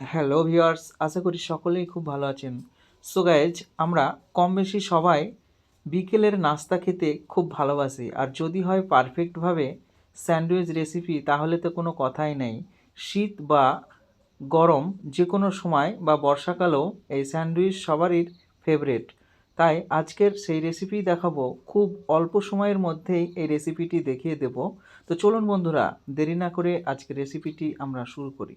Hello viewers, আশা করি সকলেই খুব ভালো আছেন। সো গাইজ আমরা কম বেশি সবাই বিকেলের নাস্তা খেতে খুব ভালোবাসি। আর যদি হয় পারফেক্টভাবে স্যান্ডউইচ রেসিপি তাহলে তো কোনো কথাই নেই। শীত বা গরম যে কোনো সময় বা বর্ষাকালেও এই স্যান্ডউইচ সবারই ফেভারেট তাই আজকের সেই রেসিপি দেখাবো। খুব অল্প সময়ের মধ্যেই এই রেসিপিটি দেখিয়ে দেব। তো চলুন বন্ধুরা, দেরি না করে আজকের রেসিপিটি আমরা শুরু করি।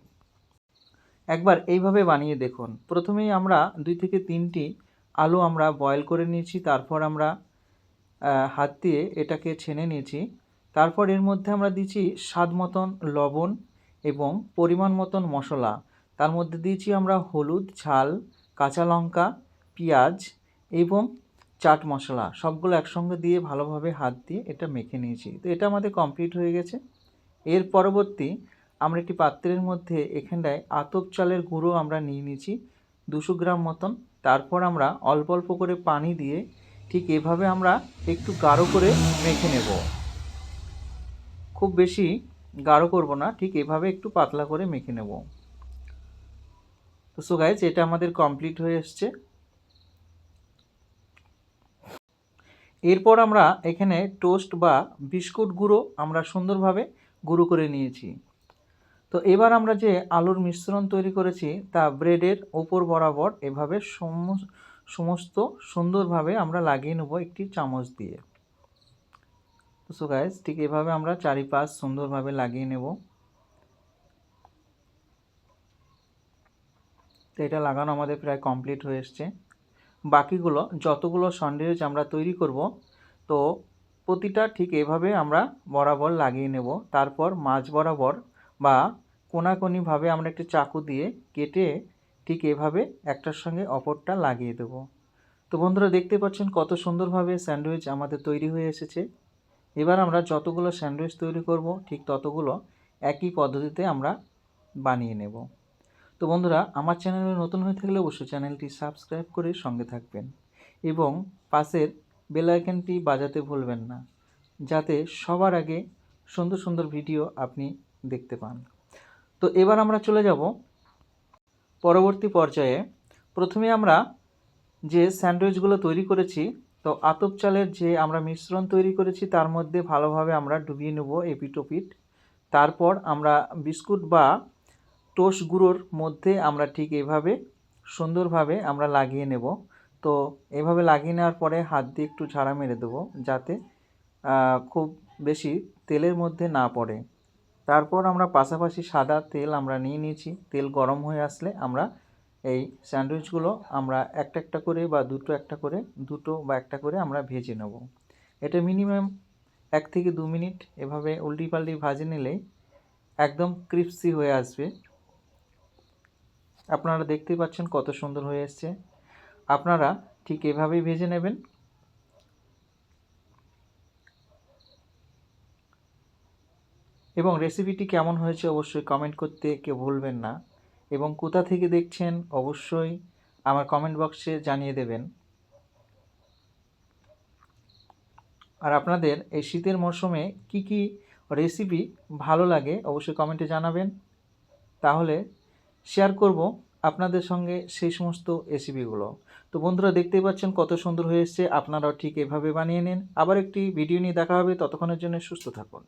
একবার এইভাবে বানিয়ে দেখুন। প্রথমেই আমরা দুই থেকে তিনটি আলু আমরা বয়েল করে নিয়েছি, তারপর আমরা হাত দিয়ে এটাকে ছেনে নিয়েছি। তারপর এর মধ্যে আমরা দিয়েছি স্বাদ মতন লবণ এবং পরিমাণ মতন মশলা। তার মধ্যে দিয়েছি আমরা হলুদ, ঝাল, কাঁচা লঙ্কা, পেঁয়াজ এবং চাট মশলা। সবগুলো একসঙ্গে দিয়ে ভালোভাবে হাত দিয়ে এটা মেখে নিয়েছি। তো এটা আমাদের কমপ্লিট হয়ে গেছে। এর পরবর্তী আমরা একটি পাত্রের মধ্যে এখানটায় আতপ চালের গুঁড়ো আমরা নিয়ে নিয়েছি, দুশো গ্রাম মতন। তারপর আমরা অল্প অল্প করে পানি দিয়ে ঠিক এভাবে আমরা একটু গাঢ় করে মেখে নেব। খুব বেশি গাঢ় করব না, ঠিক এভাবে একটু পাতলা করে মেখে নেব। তো সো গাইজ এটা আমাদের কমপ্লিট হয়ে এসছে। এরপর আমরা এখানে টোস্ট বা বিস্কুট গুঁড়ো আমরা সুন্দরভাবে গুঁড়ো করে নিয়েছি। তো এবার আমরা যে আলুর মিশ্রণ তৈরি করেছি, তা ব্রেডের ওপর বরাবর এভাবে সম- সমস্ত সুন্দরভাবে আমরা লাগিয়ে নেব একটি চামচ দিয়ে। সো গাইজ ঠিক এভাবে আমরা চারিপাশ সুন্দরভাবে লাগিয়ে নেব। তো এটা লাগানো আমাদের প্রায় কমপ্লিট হয়ে এসছে। বাকিগুলো, যতগুলো স্যান্ডউইচ আমরা তৈরি করব, তো প্রতিটা ঠিক এভাবে আমরা বরাবর লাগিয়ে নেব। তারপর মাঝ বরাবর বা কোনাকুনিভাবে আমরা একটি চাকু দিয়ে কেটে ঠিক এভাবে একটার সঙ্গে অপরটা লাগিয়ে দেব। তো বন্ধুরা, দেখতে পাচ্ছেন কত সুন্দরভাবে স্যান্ডউইচ আমাদের তৈরি হয়ে এসেছে। এবার আমরা যতগুলো স্যান্ডউইচ তৈরি করব, ঠিক ততগুলো একই পদ্ধতিতে আমরা বানিয়ে নেব। তো বন্ধুরা, আমার চ্যানেলে নতুন হয়ে থাকলে অবশ্যই চ্যানেলটি সাবস্ক্রাইব করে সঙ্গে থাকবেন এবং পাশের বেল আইকনটি বাজাতে ভুলবেন না, যাতে সবার আগে সুন্দর সুন্দর ভিডিও আপনি দেখতে পান। তো এবার আমরা চলে যাব পরবর্তী পর্যায়ে। প্রথমে আমরা যে স্যান্ডউইচগুলো তৈরি করেছি, তো আতপ চালের যে আমরা মিশ্রণ তৈরি করেছি, তার মধ্যে ভালোভাবে আমরা ডুবিয়ে নেব এপিটোপিট তারপর আমরা বিস্কুট বা টোস্ট গুঁড়োর মধ্যে আমরা ঠিক এভাবে সুন্দরভাবে আমরা লাগিয়ে নেব। তো এভাবে লাগিয়ে নেওয়ার পরে হাত দিয়ে একটু ঝাড়া মেরে দেবো যাতে খুব বেশি তেলের মধ্যে না পড়ে। তারপর আমরা পাশাপাশি সাদা তেল আমরা নিয়ে নিয়েছি। তেল গরম হয়ে আসলে আমরা এই স্যান্ডউইচগুলো আমরা একটা একটা করে বা দুটো একটা করে, দুটো বা একটা করে আমরা ভেজে নেব। এটা মিনিমাম এক থেকে দু মিনিট এভাবে উল্টি পাল্টি ভাজে নিলেই একদম ক্রিপসি হয়ে আসবে। আপনারা দেখতেই পাচ্ছেন কত সুন্দর হয়ে এসছে। আপনারা ঠিক এভাবেই ভেজে নেবেন। এবং রেসিপিটি কেমন হয়েছে অবশ্যই কমেন্ট করতে কেউ ভুলবেন না। এবং কোথা থেকে দেখছেন অবশ্যই আমার কমেন্ট বক্সে জানিয়ে দেবেন। আর আপনাদের এই শীতের মরশুমে কি কি রেসিপি ভালো লাগে অবশ্যই কমেন্টে জানাবেন। তাহলে শেয়ার করব আপনাদের সঙ্গে সেই সমস্ত রেসিপিগুলো তো বন্ধুরা দেখতেই পাচ্ছেন কত সুন্দর হয়ে এসছে। আপনারাও ঠিক এভাবে বানিয়ে নিন। আবার একটি ভিডিও নিয়ে দেখা হবে। ততক্ষণের জন্য সুস্থ থাকুন।